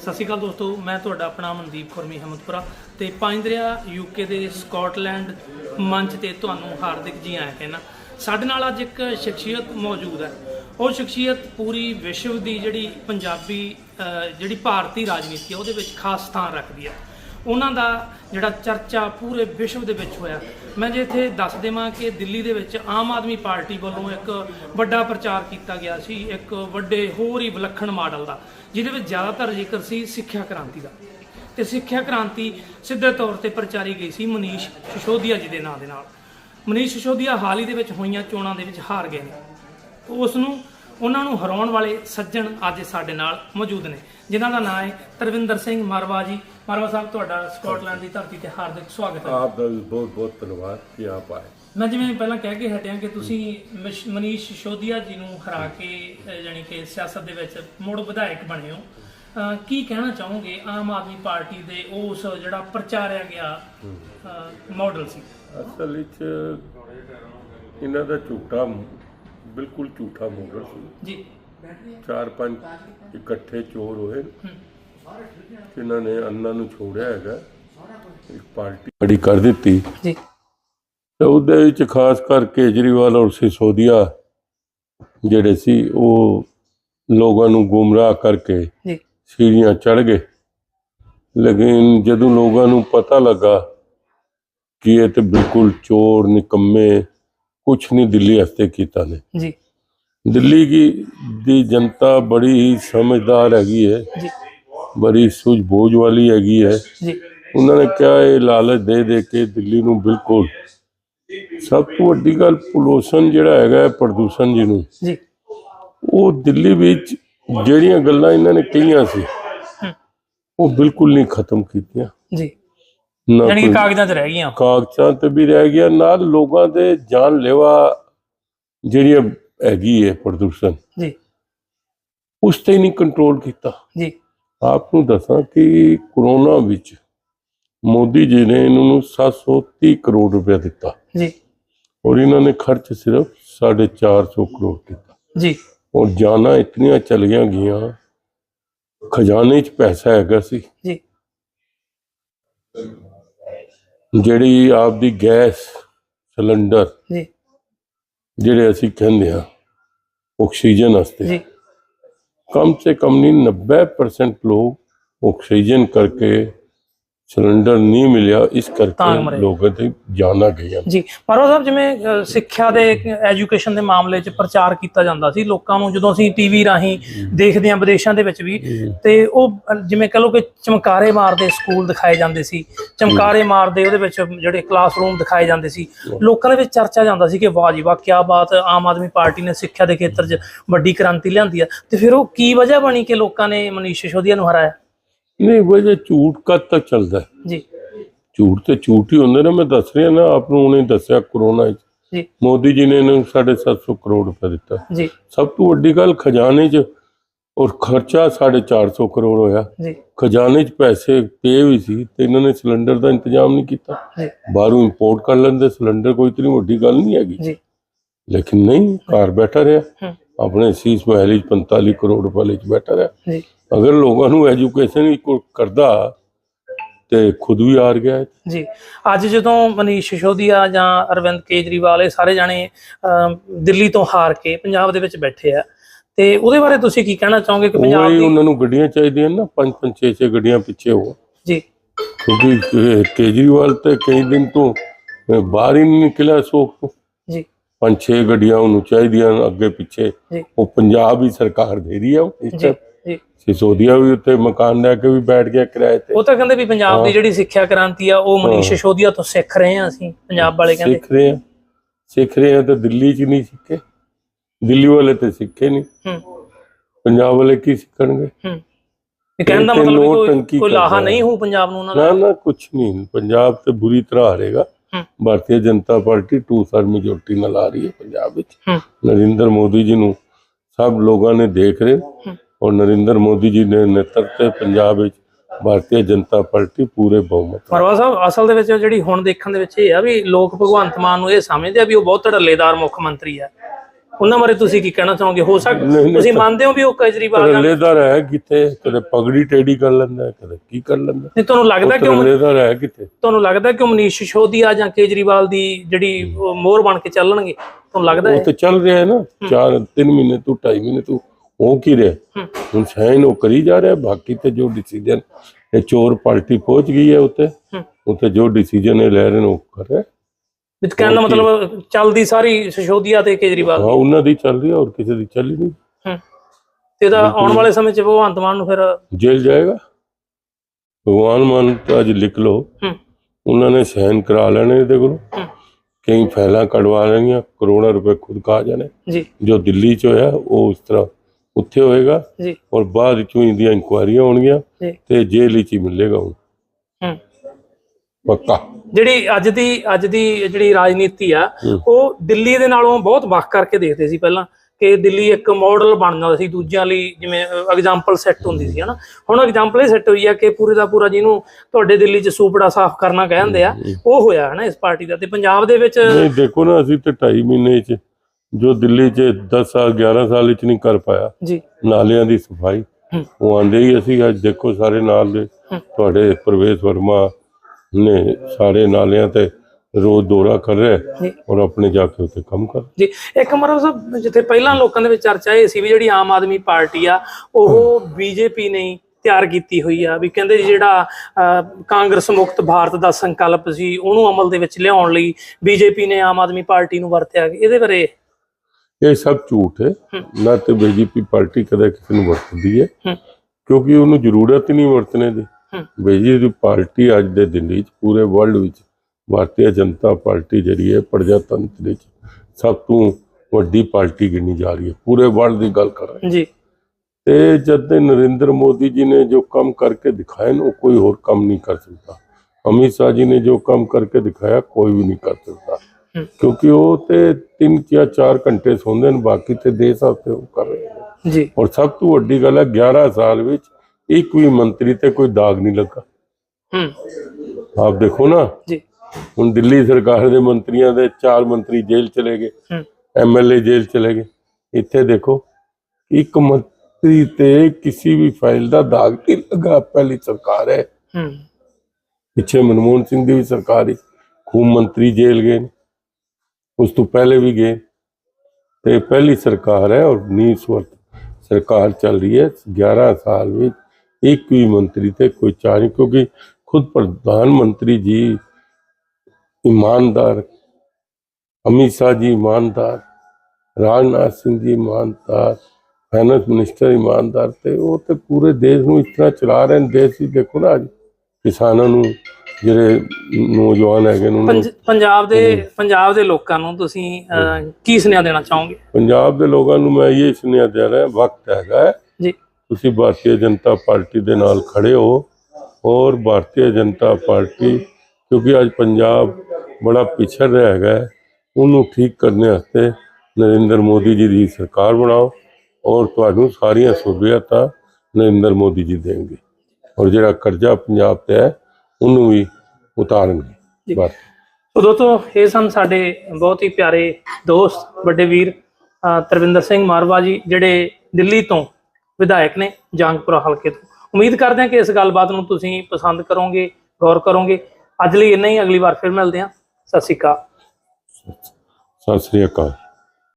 ਸਤਿ ਸ਼੍ਰੀ ਅਕਾਲ ਦੋਸਤੋ, ਮੈਂ ਤੁਹਾਡਾ ਆਪਣਾ ਮਨਦੀਪ ਖੁਰਮੀ ਹਮਦਪੁਰਾ ਤੇ ਪੰਜ ਦਰਿਆ ਯੂਕੇ ਦੇ ਸਕਾਟਲੈਂਡ ਮੰਚ ਤੇ ਤੁਹਾਨੂੰ ਹਾਰਦਿਕ ਜੀ ਆਇਆ ਕਹਿੰਦਾ ਸਾਡੇ ਨਾਲ ਅੱਜ ਇੱਕ ਸ਼ਖਸੀਅਤ ਮੌਜੂਦ ਹੈ। ਉਹ ਸ਼ਖਸੀਅਤ ਪੂਰੀ ਵਿਸ਼ਵ ਦੀ ਜਿਹੜੀ ਪੰਜਾਬੀ ਜਿਹੜੀ ਭਾਰਤੀ ਰਾਜਨੀਤੀ ਹੈ, ਉਹਦੇ ਵਿੱਚ ਖਾਸ ਸਥਾਨ ਰੱਖਦੀ ਹੈ। ਉਹਨਾਂ ਦਾ ਜਿਹੜਾ ਚਰਚਾ ਪੂਰੇ ਵਿਸ਼ਵ ਦੇ ਵਿੱਚ ਹੋਇਆ। ਮੈਂ ਜੇ ਇੱਥੇ ਦੱਸ ਦੇਵਾਂ ਕਿ ਦਿੱਲੀ ਦੇ ਵਿੱਚ ਆਮ ਆਦਮੀ ਪਾਰਟੀ ਵੱਲੋਂ ਇੱਕ ਵੱਡਾ ਪ੍ਰਚਾਰ ਕੀਤਾ ਗਿਆ ਸੀ, ਇੱਕ ਵੱਡੇ ਹੋਰ ਹੀ ਵਿਲੱਖਣ ਮਾਡਲ ਦਾ, ਜਿਹਦੇ ਵਿੱਚ ਜ਼ਿਆਦਾਤਰ ਜ਼ਿਕਰ ਸੀ ਸਿੱਖਿਆ ਕ੍ਰਾਂਤੀ ਦਾ। ਤੇ ਸਿੱਖਿਆ ਕ੍ਰਾਂਤੀ ਸਿੱਧੇ ਤੌਰ ਤੇ ਪ੍ਰਚਾਰੀ ਗਈ ਸੀ ਮਨੀਸ਼ ਸਿਸੋਦੀਆ ਜੀ ਦੇ ਨਾਂ ਦੇ ਨਾਲ। ਮਨੀਸ਼ ਸਿਸੋਦੀਆ ਹਾਲ ਹੀ ਦੇ ਵਿੱਚ ਹੋਈਆਂ ਚੋਣਾਂ ਦੇ ਵਿੱਚ ਹਾਰ ਗਏ ਨੇ। ਉਸ ਨੂੰ ਉਹਨਾਂ ਨੂੰ ਹਰਾਉਣ ਵਾਲੇ ਸੱਜਣ ਅੱਜ ਸਾਡੇ ਨਾਲ ਮੌਜੂਦ ਨੇ ਜਿਨ੍ਹਾਂ ਦਾ ਨਾਮ ਹੈ ਤਰਵਿੰਦਰ ਸਿੰਘ ਮਾਰਵਾ ਜੀ। ਮਾਰਵਾ ਸਾਹਿਬ ਤੁਹਾਡਾ ਸਕਾਟਲੈਂਡ ਦੀ ਧਰਤੀ ਤੇ ਹਾਰਦਿਕ ਸਵਾਗਤ ਹੈ। ਆਪ ਦਾ ਵੀ ਬਹੁਤ ਬਹੁਤ ਧੰਨਵਾਦ ਕਿ ਆਪ ਆਏ। ਮੈਂ ਜਿਵੇਂ ਪਹਿਲਾਂ ਕਹਿ ਕੇ ਹਟਿਆ ਕਿ ਤੁਸੀਂ ਮਨੀਸ਼ ਸਿਸੋਦੀਆ ਜੀ ਨੂੰ ਹਰਾ ਕੇ ਜਾਣੀ ਕਿ ਸਿਆਸਤ ਦੇ ਵਿੱਚ ਮੁੜ ਵਿਧਾਇਕ ਬਣੇ ਹੋ। ਕੀ ਕਹਿਣਾ ਚਾਹੋਗੇ? ਆਮ ਆਦਮੀ ਪਾਰਟੀ ਦੇ ਉਸ ਜਿਹੜਾ ਪ੍ਰਚਾਰਿਆ ਗਿਆ ਮਾਡਲ ਸੀ। ਅਸਲ ਵਿੱਚ ਇਹਨਾਂ ਦਾ ਝੂਠਾ ਬਿਲਕੁਲ ਝੂਠਾ ਮੋਡਲ ਸੀ। ਜੀ। ਚਾਰ ਪੰਜ ਇਕੱਠੇ ਚੋਰ ਹੋਏ। ਜਿਨ੍ਹਾਂ ਨੇ ਅੰਨਾ ਨੂੰ ਛੋੜਿਆ ਹੈਗਾ। ਇੱਕ ਪਾਰਟੀ ਬੜੀ ਕਰ ਦਿੱਤੀ। ਜੀ। ਤੇ ਉਹਦੇ ਵਿੱਚ ਖਾਸ ਕਰ ਕੇਜਰੀਵਾਲ ਔਰ ਸਿਸੋਦੀਆ ਜਿਹੜੇ ਸੀ ਉਹ ਲੋਕਾਂ ਨੂੰ ਗੁੰਮਰਾਹ ਕਰਕੇ ਜੀ। ਸੀੜੀਆਂ ਚੜ ਗਏ। ਲੇਕਿਨ ਜਦੋਂ ਲੋਕਾਂ ਨੂੰ ਪਤਾ ਲੱਗਾ ਕਿ ਇਹ ਤੇ ਬਿਲਕੁਲ ਚੋਰ ਨਿਕੰਮੇ ਕੁਛ ਨਹੀਂ ਦਿੱਲੀ ਵਾਸਤੇ ਕੀਤਾ ਨੇ। ਜੀ। ਦਿੱਲੀ ਕੀ ਦੀ ਜਨਤਾ ਬੜੀ ਹੀ ਸਮਝਦਾਰ ਹੈਗੀ ਹੈ। ਜੀ। ਬੜੀ ਸੂਝ-ਬੂਝ ਵਾਲੀ ਹੈਗੀ ਹੈ। ਜੀ। ਉਹਨਾਂ ਨੇ ਕਿਹਾ ਇਹ ਲਾਲਚ ਦੇ ਦੇ ਕੇ ਦਿੱਲੀ ਨੂੰ ਬਿਲਕੁਲ ਸਭ ਤੋਂ ਵੱਡੀ ਗੱਲ ਪੋਲੂਸ਼ਨ ਜਿਹੜਾ ਹੈਗਾ ਪ੍ਰਦੂਸ਼ਣ ਜਿਹਨੂੰ ਜੀ। ਉਹ ਦਿੱਲੀ ਵਿੱਚ ਜਿਹੜੀਆਂ ਗੱਲਾਂ ਇਹਨਾਂ ਨੇ ਕਹੀਆਂ ਸੀ। ਉਹ ਬਿਲਕੁਲ ਨਹੀਂ ਖਤਮ ਕੀਤੀਆਂ। ਜੀ। ਨਾ ਜਾਣੀ ਕਿ ਕੋਈ ਕਾਗਜ਼ਾਂ 'ਚ ਰਹਿ ਗਈਆਂ ਕਾਗਜ਼ਾਂ ਤੇ ਵੀ ਰਹਿ ਗਿਆ ਨਾਲ ਲੋਕਾਂ ਦੇ ਜਾਨ ਲੈਵਾ ਜਿਹੜੀਆਂ ਹੈਗੀ ਹੈ ਪ੍ਰਦੂਸ਼ਣ। ਜੀ। ਉਸ ਤੇ ਨਹੀਂ ਕੰਟਰੋਲ ਕੀਤਾ। ਜੀ। ਆਪ ਨੂੰ ਦੱਸਾਂ ਕਿ ਕਰੋਨਾ ਵਿੱਚ ਮੋਦੀ ਜੀ ਨੇ ਇਹਨਾਂ ਨੂੰ 730 ਕਰੋੜ ਰੁਪਏ ਦਿੱਤਾ। ਜੀ। ਔਰ ਇਹਨਾਂ ਨੇ ਖਰਚ ਸਿਰਫ 450 ਕਰੋੜ ਕੀਤਾ। ਜੀ। ਔਰ ਜਾਨਾਂ ਇਤਨੀਆਂ ਚਲੀਆਂ ਗਈਆਂ ਖਜ਼ਾਨੇ 'ਚ ਪੈਸਾ ਹੈਗਾ ਸੀ। ਜੀ। ਜਿਹੜੀ ਆਪਦੀ ਗੈਸ ਸਿਲੰਡਰ ਜੀ। ਜਿਹੜੇ ਅਸੀਂ ਕਹਿੰਦੇ ਆ ਆਕਸੀਜਨ ਵਾਸਤੇ ਜੀ। ਕਮ ਸੇ ਕਮ ਨਹੀਂ 90% ਲੋਕ ਆਕਸੀਜਨ ਕਰਕੇ ਸਿਲੰਡਰ ਨਹੀਂ ਮਿਲਿਆ ਇਸ ਤਾਂ ਕਰਕੇ ਮਰੇ। ਲੋਕਾਂ ਦੀ ਜਾਨਾਂ ਗਈਆਂ। ਜੀ ਪਰਵਾ ਸਾਹਿਬ ਜਿਵੇਂ ਸਿੱਖਿਆ ਦੇ ਐਜੂਕੇਸ਼ਨ ਦੇ ਮਾਮਲੇ 'ਚ ਪ੍ਰਚਾਰ ਕੀਤਾ ਜਾਂਦਾ ਸੀ। ਲੋਕਾਂ ਨੂੰ ਜਦੋਂ ਅਸੀਂ ਟੀਵੀ ਰਾਹੀਂ ਦੇਖਦੇ ਹਾਂ ਵਿਦੇਸ਼ਾਂ ਦੇ ਵਿੱਚ ਵੀ ਤੇ ਉਹ ਜਿਵੇਂ ਕਹ ਕਿ ਚਮਕਾਰੇ ਮਾਰਦੇ ਸਕੂਲ ਦਿਖਾਏ ਜਾਂਦੇ ਸੀ। ਚਮਕਾਰੇ ਮਾਰਦੇ ਉਹਦੇ ਵਿੱਚ ਜਿਹੜੇ ਕਲਾਸਰੂਮ ਦਿਖਾਏ ਜਾਂਦੇ ਸੀ। ਲੋਕਾਂ ਦੇ ਵਿੱਚ ਚਰਚਾ ਜਾਂਦਾ ਸੀ ਕਿ ਵਾਹ ਜੀ ਵਾਹ ਕੀ ਬਾਤ ਆਮ ਆਦਮੀ ਪਾਰਟੀ ਨੇ ਸਿੱਖਿਆ ਦੇ ਖੇਤਰ 'ਚ ਵੱਡੀ ਕ੍ਰਾਂਤੀ ਲਿਆਂਦੀ ਆ ਤੇ ਫਿਰ ਉਹ ਕੀ ਵਜ੍ਹਾ ਬਣੀ ਕਿ ਲੋਕਾਂ ਨੇ ਮਨੀਸ਼ ਸਿਸੋਦੀਆ ਨੂੰ ਹਰਾਇਆ? ਨਹੀਂ ਵਜੇ ਝੂਠ ਕਦ ਤੱਕ ਚੱਲਦਾ? ਜੀ। ਝੂਠ ਤੇ ਝੂਠ ਹੀ ਹੁੰਦੇ ਨੇ ਮੈਂ ਦੱਸ ਰਿਹਾ ਨਾ ਆਪ ਨੂੰ ਉਹਨੇ ਦੱਸਿਆ ਕਰੋਨਾ ਵਿੱਚ। ਜੀ। ਮੋਦੀ ਜੀ ਨੇ ਇਹਨੂੰ 750 ਕਰੋੜ ਰੁਪਏ ਦਿੱਤਾ। ਜੀ। ਸਭ ਤੋਂ ਵੱਡੀ ਗੱਲ ਖਜ਼ਾਨੇ 'ਚ ਔਰ ਖਰਚਾ 450 ਕਰੋੜ ਹੋਇਆ। ਜੀ। ਖਜ਼ਾਨੇ 'ਚ ਪੈਸੇ ਪਏ ਵੀ ਸੀ ਤੇ ਇਹਨਾਂ ਨੇ ਸਿਲੰਡਰ ਦਾ ਇੰਤਜ਼ਾਮ ਨਹੀਂ ਕੀਤਾ। ਬਾਹਰੋਂ ਇੰਪੋਰਟ ਕਰ ਲੈਂਦੇ ਸਿਲੰਡਰ ਕੋਈ ਇਤਨੀ ਵੱਡੀ ਗੱਲ ਨਹੀਂ ਹੈਗੀ। ਜੀ। ਲੇਕਿਨ ਨਹੀਂ ਘਰ ਬੈਠਾ ਰਿਹਾ। ਆਪਣੇ ਸੀਸ ਮਹਿਲ ਵਿੱਚ 45 ਕਰੋੜ ਰੁਪਏ ਵਿੱਚ ਬੈਠਾ ਰਿਹਾ। ਜੀ। ਅਗਰ ਲੋਕਾਂ ਨੂੰ ਐਜੂਕੇਸ਼ਨ ਹੀ ਕਰਦਾ ਤੇ ਖੁਦ ਵੀ ਹਾਰ ਗਿਆ। ਜੀ। ਅੱਜ ਜਦੋਂ ਮਨੀਸ਼ ਸਿਸੋਦੀਆ ਜਾਂ ਅਰਵਿੰਦ ਕੇਜਰੀਵਾਲ ਇਹ ਸਾਰੇ ਜਾਣੇ ਦਿੱਲੀ ਤੋਂ ਹਾਰ ਕੇ ਪੰਜਾਬ ਦੇ ਵਿੱਚ ਬੈਠੇ ਆ ਤੇ ਉਹਦੇ ਬਾਰੇ ਤੁਸੀਂ ਕੀ ਕਹਿਣਾ ਚਾਹੋਗੇ ਕਿ ਪੰਜਾਬ ਹੀ ਦੀ ਉਹਨਾਂ ਨੂੰ ਗੱਡੀਆਂ ਚਾਹੀਦੀਆਂ ਨਾ ਪੰਜ ਪੰਜ ਛੇ ਛੇ ਗੱਡੀਆਂ ਪਿੱਛੇ ਹੋ। ਜੀ। ਕਿਉਂਕਿ ਕੇਜਰੀਵਾਲ ਤੇ ਕਈ ਦਿਨ ਤੋਂ ਬਾਹਰ ਹੀ ਨਹੀਂ ਨਿਕਲਿਆ ਤੋਂ ਜੀ। ਪੰਜ ਛੇ ਗੱਡੀਆਂ ਉਹਨੂੰ ਚਾਹੀਦੀਆਂ ਅੱਗੇ ਪਿੱਛੇ। ਉਹ ਪੰਜਾਬ ਹੀ ਸਰਕਾਰ ਦੇ ਰਹੀ ਆ ਇਸ ਜੀ। ਸਿਸੋਦੀਆ ਵੀ ਉੱਤੇ ਮਕਾਨ ਲੈ ਕੇ ਵੀ ਬੈਠ ਗਿਆ ਕਿਰਾਏ ਤੇ। ਉਹ ਤਾਂ ਕਹਿੰਦੇ ਵੀ ਪੰਜਾਬ ਦੀ ਜਿਹੜੀ ਸਿੱਖਿਆ ਕ੍ਰਾਂਤੀ ਆ ਉਹ ਮਨੀਸ਼ ਸਿਸੋਦੀਆ ਤੋਂ ਸਿੱਖ ਰਹੇ ਆ ਅਸੀਂ ਪੰਜਾਬ ਵਾਲੇ ਕਹਿੰਦੇ। ਸਿੱਖ ਰਹੇ ਆ। ਸਿੱਖ ਰਹੇ ਆ ਤਾਂ ਦਿੱਲੀ 'ਚ ਨਹੀਂ ਸਿੱਖੇ। ਦਿੱਲੀ ਵਾਲੇ ਤੇ ਸਿੱਖੇ ਨਹੀਂ। ਹੂੰ। ਪੰਜਾਬ ਵਾਲੇ ਕੀ ਸਿੱਖਣਗੇ? ਹੂੰ। ਇਹ ਕਹਿਣ ਦਾ ਮਤਲਬ ਕੋਈ ਲਾਹਾ ਨਹੀਂ ਹੋਊ ਪੰਜਾਬ ਨੂੰ ਉਹਨਾਂ ਨਾ ਦਾ? ਨਾ ਕੁਛ ਨਹੀਂ। ਪੰਜਾਬ ਤੇ ਬੁਰੀ ਤਰ੍ਹਾਂ ਹਾਰੇਗਾ। ਹੂੰ। Bharatiya Janata Party two third majority ਨਾਲ ਆ ਰਹੀ ਹੈ ਪੰਜਾਬ ਵਿੱਚ। ਹੂੰ। ਨਰਿੰਦਰ ਮੋਦੀ ਜੀ ਨੂੰ ਸਭ ਲੋਕਾਂ ਨੇ ਦੇਖ ਰਹੇ। ਹੂੰ। ਔਰ ਨਰਿੰਦਰ ਮੋਦੀ ਜੀ ਦੇ ਨੇਤਰਤਵ ਪੰਜਾਬ ਵਿੱਚ ਭਾਰਤੀ ਜਨਤਾ ਪਾਰਟੀ ਪੂਰੇ ਬਹੁਮਤ ਮਰਵਾ ਸਾਹਿਬ ਅਸਲ ਦੇ ਵਿੱਚ ਜਿਹੜੀ ਹੁਣ ਦੇਖਣ ਦੇ ਵਿੱਚ ਇਹ ਆ ਵੀ ਲੋਕ ਭਗਵੰਤ ਮਾਨ ਨੂੰ ਇਹ ਸਮਝਦੇ ਆ ਵੀ ਉਹ ਬਹੁਤ ਧੜੱਲੇਦਾਰ ਮੁੱਖ ਮੰਤਰੀ ਆ। ਉਹਨਾਂ ਬਾਰੇ ਤੁਸੀਂ ਕੀ ਕਹਿਣਾ ਚਾਹੋਗੇ? ਹੋ ਸਕ ਨਹੀਂ, ਨਹੀਂ, ਤੁਸੀਂ ਮੰਨਦੇ ਹੋ ਵੀ ਉਹ ਕੇਜਰੀਵਾਲ ਦਾ ਤਰਲੇਦਾਰ ਹੈ ਕਿਤੇ ਕਦੇ ਪਗੜੀ ਟੇੜੀ ਕਰ ਲੈਂਦਾ ਹੈ, ਕਦੇ ਕੀ ਕਰ ਲੈਂਦਾ ਨਹੀਂ ਤੁਹਾਨੂੰ ਲੱਗਦਾ ਕਿ ਉਹ- ਤਰਲੇਦਾਰ ਹੈ ਕਿਤੇ ਤੁਹਾਨੂੰ ਲੱਗਦਾ ਕਿ ਉਹ ਮਨੀਸ਼ ਸਿਸੋਦੀਆ ਜਾਂ ਕੇਜਰੀਵਾਲ ਦੀ ਜਿਹੜੀ ਮੋਹਰ ਬਣ ਕੇ ਚੱਲਣਗੇ? ਤੁਹਾਨੂੰ ਲੱਗਦਾ ਉਹ ਤਾਂ ਚੱਲ ਰਿਹਾ ਹੈ ਨਾ ਚਾਰ ਤਿੰਨ ਮਹੀਨੇ ਤੋਂ ਢਾਈ ਮਹੀਨੇ ਤੋਂ ਹੋ ਕੀ ਰਿਹਾ। ਹੁਣ ਸਾਈਨ ਉਹ ਕਰੀ ਜਾ ਰਿਹਾ ਬਾਕੀ ਤੇ ਜੋ ਡਿਸੀਜਨ ਇਹ ਚੋਰ ਪਾਰਟੀ ਪਹੁੰਚ ਗਈ ਹੈ ਉੱਤੇ। ਉੱਤੇ ਜੋ ਡਿਸੀਜਨ ਇਹ ਲੈ ਰਹੇ ਨੇ ਉਹ ਕਰ ਰਿਹਾ। ਵਿੱਚ ਕਹਿਣ ਦਾ ਮਤਲਬ ਚੱਲਦੀ ਸਾਰੀ ਸਿਸੋਦੀਆ ਤੇ ਕੇਜਰੀਵਾਲ ਹਾਂ ਉਹਨਾਂ ਦੀ ਚੱਲ ਰਹੀ ਹੈ ਔਰ ਕਿਸੇ ਦੀ ਚੱਲ ਹੀ ਨਹੀਂ। ਹੂੰ। ਤੇ ਇਹਦਾ ਆਉਣ ਵਾਲੇ ਸਮੇਂ 'ਚ ਭਗਵੰਤ ਮਾਨ ਨੂੰ ਫਿਰ ਜੇਲ੍ਹ ਜਾਏਗਾ। ਭਗਵਾਨ ਮਾਨ ਤਾਂ ਅੱਜ ਲਿਖ ਲਓ। ਹੂੰ। ਉਹਨਾਂ ਨੇ ਸਾਈਨ ਕਰਾ ਲੈਣੇ ਇਹਦੇ ਕੋਲ। ਕਈ ਫਾਈਲਾਂ ਕਢਵਾ ਲੈਣੀਆਂ ਕਰੋੜਾਂ ਰੁਪਏ ਖੁਦ ਖਾ ਜਾਣੇ। ਜੀ। ਜੋ ਦਿੱਲੀ 'ਚ ਹੋਇਆ ਉਹ ਉਸ ਤਰ੍ਹਾਂ ਉੱਥੇ ਹੋਏਗਾ ਜੀ। ਔਰ ਬਾਅਦ ਵਿੱਚੋਂ ਇਹਦੀਆਂ ਇਨਕੁਆਇਰੀਆਂ ਹੋਣਗੀਆਂ ਜੀ। ਤੇ ਜੇਲ੍ਹ ਵਿੱਚ ਹੀ ਮਿਲੇਗਾ ਹੁਣ ਹੂੰ। ਪੱਕਾ। ਜਿਹੜੀ ਅੱਜ ਦੀ ਅੱਜ ਦੀ ਜਿਹੜੀ ਰਾਜਨੀਤੀ ਆ ਹੂੰ। ਉਹ ਦਿੱਲੀ ਦੇ ਨਾਲੋਂ ਬਹੁਤ ਵੱਖ ਕਰਕੇ ਦੇਖਦੇ ਸੀ ਪਹਿਲਾਂ ਕਿ ਦਿੱਲੀ ਇੱਕ ਮਾਡਲ ਬਣ ਜਾਂਦਾ ਸੀ ਦੂਜਿਆਂ ਲਈ ਜਿਵੇਂ ਐਗਜ਼ਾਮਪਲ ਸੈੱਟ ਹੁੰਦੀ ਸੀ ਹਨਾ। ਹੁਣ ਐਗਜ਼ਾਮਪਲ ਇਹ ਸੈੱਟ ਹੋਈ ਆ ਕਿ ਪੂਰੇ ਦਾ ਪੂਰਾ ਜਿਹਨੂੰ ਤੁਹਾਡੇ ਦਿੱਲੀ 'ਚ ਸੂਪੜਾ ਸਾਫ਼ ਕਰਨਾ ਕਹਿੰਦੇ ਆ ਉਹ ਹੋਇਆ ਹਨਾ ਇਸ ਪਾਰਟੀ ਦਾ। ਤੇ ਪੰਜਾਬ ਦੇ ਵਿੱਚ ਨਹੀਂ ਦੇਖੋ ਨਾ ਅਸੀਂ ਤੇ 2.5 ਮਹੀਨੇ 'ਚ ਜੋ ਦਿੱਲੀ 'ਚ 10 ਸਾਲ 11 ਸਾਲ ਵਿੱਚ ਨਹੀਂ ਕਰ ਪਾਇਆ। ਜੀ। ਨਾਲਿਆਂ ਦੀ ਸਫ਼ਾਈ। ਉਹ ਆਂਦੇ ਹੀ ਅਸੀਂ ਅੱਜ ਦੇਖੋ ਸਾਰੇ ਨਾਲ ਦੇ। ਤੁਹਾਡੇ ਪ੍ਰਵੇਸ਼ ਵਰਮਾ ਨੇ ਸਾਰੇ ਨਾਲਿਆਂ ਤੇ ਰੋਜ਼ ਦੌਰਾ ਕਰ ਰਿਹਾ ਔਰ ਆਪਣੇ ਜਾ ਕੇ ਉੱਥੇ ਕੰਮ ਕਰ ਜੀ। ਇੱਕ ਮਰੋ ਸਾਹਿਬ ਜਿੱਥੇ ਪਹਿਲਾਂ ਲੋਕਾਂ ਦੇ ਵਿੱਚ ਚਰਚਾ ਇਹ ਸੀ ਵੀ ਜਿਹੜੀ ਆਮ ਆਦਮੀ ਪਾਰਟੀ ਆ ਉਹ ਬੀਜੇਪੀ ਨੇ ਤਿਆਰ ਕੀਤੀ ਹੋਈ ਆ ਵੀ ਕਹਿੰਦੇ ਜਿਹੜਾ ਕਾਂਗਰਸ ਮੁਕਤ ਭਾਰਤ ਦਾ ਸੰਕਲਪ ਸੀ ਉਹਨੂੰ ਅਮਲ ਦੇ ਵਿੱਚ ਲਿਆਉਣ ਲਈ ਬੀਜੇਪੀ ਨੇ ਆਮ ਆਦਮੀ ਪਾਰਟੀ ਨੂੰ ਵਰਤਿਆ। ਇਹਦੇ ਬਾਰੇ ਇਹ ਸਭ ਝੂਠ ਹੈ। ਨਾ ਤੇ ਬੀਜੇਪੀ ਪਾਰਟੀ ਕਦੇ ਕਿਸੇ ਨੂੰ ਵਰਤਦੀ ਹੈ। ਕਿਉਂਕਿ ਉਹਨੂੰ ਜ਼ਰੂਰਤ ਹੀ ਨਹੀਂ ਵਰਤਣੇ ਦੀ। ਬੀਜੇਪੀ ਪਾਰਟੀ ਅੱਜ ਦੇ ਦਿਨ ਵਿੱਚ ਪੂਰੇ ਵਰਲਡ ਵਿੱਚ ਭਾਰਤੀ ਜਨਤਾ ਪਾਰਟੀ ਜਿਹੜੀ ਹੈ ਪ੍ਰਜਾਤੰਤਰ ਵਿੱਚ ਸਭ ਤੋਂ ਵੱਡੀ ਪਾਰਟੀ ਗਿਣੀ ਜਾ ਰਹੀ ਹੈ। ਪੂਰੇ ਵਰਲਡ ਦੀ ਗੱਲ ਕਰ ਰਹੇ। ਜੀ। ਤੇ ਜਦ ਦੇ ਨਰਿੰਦਰ ਮੋਦੀ ਜੀ ਨੇ ਜੋ ਕੰਮ ਕਰਕੇ ਦਿਖਾਏ ਨਾ ਉਹ ਕੋਈ ਹੋਰ ਕੰਮ ਨਹੀਂ ਕਰ ਸਕਦਾ। ਅਮਿਤ ਸ਼ਾਹ ਜੀ ਨੇ ਜੋ ਕੰਮ ਕਰਕੇ ਦਿਖਾਇਆ ਕੋਈ ਵੀ ਨਹੀਂ ਕਰ ਸਕਦਾ। ਕਿਉਂਕਿ ਉਹ ਤੇ 3 ਜਾਂ 4 ਘੰਟੇ ਸੌਂਦੇ ਨੇ ਬਾਕੀ ਤੇ ਦੇਸ਼ ਵਾਸਤੇ ਉਹ ਕਰ ਰਹੇ ਨੇ। ਜੀ। ਔਰ ਸਭ ਤੋਂ ਵੱਡੀ ਗੱਲ ਹੈ 11 ਸਾਲ ਵਿੱਚ ਇੱਕ ਵੀ ਮੰਤਰੀ ਤੇ ਕੋਈ ਦਾਗ ਨਹੀਂ ਲੱਗਾ। ਹੂੰ। ਆਪ ਦੇਖੋ ਨਾ। ਜੀ। ਹੁਣ ਦਿੱਲੀ ਸਰਕਾਰ ਦੇ ਮੰਤਰੀਆਂ ਦੇ ਚਾਰ ਮੰਤਰੀ ਜੇਲ੍ਹ ਚਲੇ ਗਏ। ਹੂੰ। ਐਮਐਲਏ ਜੇਲ੍ਹ ਚਲੇ ਗਏ। ਇੱਥੇ ਦੇਖੋ ਇੱਕ ਮੰਤਰੀ ਤੇ ਕਿਸੇ ਵੀ ਫਾਈਲ ਦਾ ਦਾਗ ਨਹੀਂ ਲੱਗਾ। ਪਹਿਲੀ ਸਰਕਾਰ ਹੈ। ਹੂੰ। ਪਿੱਛੇ ਮਨਮੋਹਨ ਸਿੰਘ ਦੀ ਵੀ ਸਰਕਾਰ ਹੀ ਖੂਬ ਮੰਤਰੀ ਜੇਲ੍ਹ ਗਏ ਨੇ। ਉਸ ਤੋਂ ਪਹਿਲੇ ਵੀ ਗਏ। ਤੇ ਪਹਿਲੀ ਸਰਕਾਰ ਹੈ ਔਰ ਨੀਸ ਵਰਤ ਸਰਕਾਰ ਚੱਲ ਰਹੀ ਹੈ। 11 ਸਾਲ ਵਿੱਚ ਇੱਕ ਵੀ ਮੰਤਰੀ ਤੇ ਕੋਈ ਚਾਰ ਨਹੀਂ, ਕਿਉਂਕਿ ਖੁਦ ਪ੍ਰਧਾਨ ਮੰਤਰੀ ਜੀ ਈਮਾਨਦਾਰ ਅਮਿਤ ਸ਼ਾਹ ਜੀ ਈਮਾਨਦਾਰ ਰਾਜਨਾਥ ਸਿੰਘ ਜੀ ਈਮਾਨਦਾਰ ਫਾਈਨੈਂਸ ਮਿਨਿਸਟਰ ਈਮਾਨਦਾਰ ਤੇ ਉਹ ਤੇ ਪੂਰੇ ਦੇਸ਼ ਨੂੰ ਇਸ ਤਰ੍ਹਾਂ ਚਲਾ ਰਹੇ ਨੇ। ਦੇਸ਼ ਹੀ ਦੇਖੋ ਨਾ ਅੱਜ ਕਿਸਾਨਾਂ ਨੂੰ ਜਿਹੜੇ ਨੌਜਵਾਨ ਹੈਗੇ ਨੇ ਪੰਜ- ਪੰਜਾਬ ਦੇ ਪੰਜਾਬ ਦੇ ਲੋਕਾਂ ਨੂੰ ਤੁਸੀਂ ਅਹ, ਕੀ ਸੁਨੇਹਾ ਦੇਣਾ ਚਾਹੋਗੇ? ਪੰਜਾਬ ਦੇ ਲੋਕਾਂ ਨੂੰ ਮੈਂ ਇਹ ਸੁਨੇਹਾ ਦੇ ਰਿਹਾ ਵਕਤ ਹੈਗਾ ਹੈ। ਜੀ। ਤੁਸੀਂ ਭਾਰਤੀ ਜਨਤਾ ਪਾਰਟੀ ਦੇ ਨਾਲ ਖੜੇ ਹੋ ਔਰ ਭਾਰਤੀ ਜਨਤਾ ਪਾਰਟੀ ਕਿਉਂਕਿ ਅੱਜ ਪੰਜਾਬ ਬੜਾ ਪਿਛੜ ਰਿਹਾ ਹੈਗਾ ਹੈ, ਉਹਨੂੰ ਠੀਕ ਕਰਨ ਵਾਸਤੇ ਨਰਿੰਦਰ ਮੋਦੀ ਜੀ ਦੀ ਸਰਕਾਰ ਬਣਾਓ ਔਰ ਤੁਹਾਨੂੰ ਸਾਰੀਆਂ ਸਹੂਲਤਾਂ ਨਰਿੰਦਰ ਮੋਦੀ ਜੀ ਦੇਣਗੇ। ਔਰ ਜਿਹੜਾ ਕਰਜ਼ਾ ਪੰਜਾਬ ਤੇ ਹੈ ਉਹਨੂੰ ਵੀ ਉਤਾਰਨਗੇ। ਬਸ। ਸੋ ਦੋਸਤੋ ਇਹ ਸਨ ਸਾਡੇ ਬਹੁਤ ਹੀ ਪਿਆਰੇ ਦੋਸਤ ਵੱਡੇ ਵੀਰ ਤਰਵਿੰਦਰ ਸਿੰਘ ਮਾਰਵਾ ਜੀ ਜਿਹੜੇ ਦਿੱਲੀ ਤੋਂ ਵਿਧਾਇਕ ਨੇ ਜੰਗਪੁਰਾ ਹਲਕੇ ਤੋਂ। ਉਮੀਦ ਕਰਦੇ ਹਾਂ ਕਿ ਇਸ ਗੱਲਬਾਤ ਨੂੰ ਤੁਸੀਂ ਪਸੰਦ ਕਰੋਗੇ ਗੌਰ ਕਰੋਗੇ। ਅੱਜ ਲਈ ਇੰਨਾ ਹੀ ਅਗਲੀ ਵਾਰ ਫਿਰ ਮਿਲਦੇ ਹਾਂ। ਸਤਿ ਸ਼੍ਰੀ ਅਕਾਲ। ਸਤਿ ਸ੍ਰੀ ਅਕਾਲ।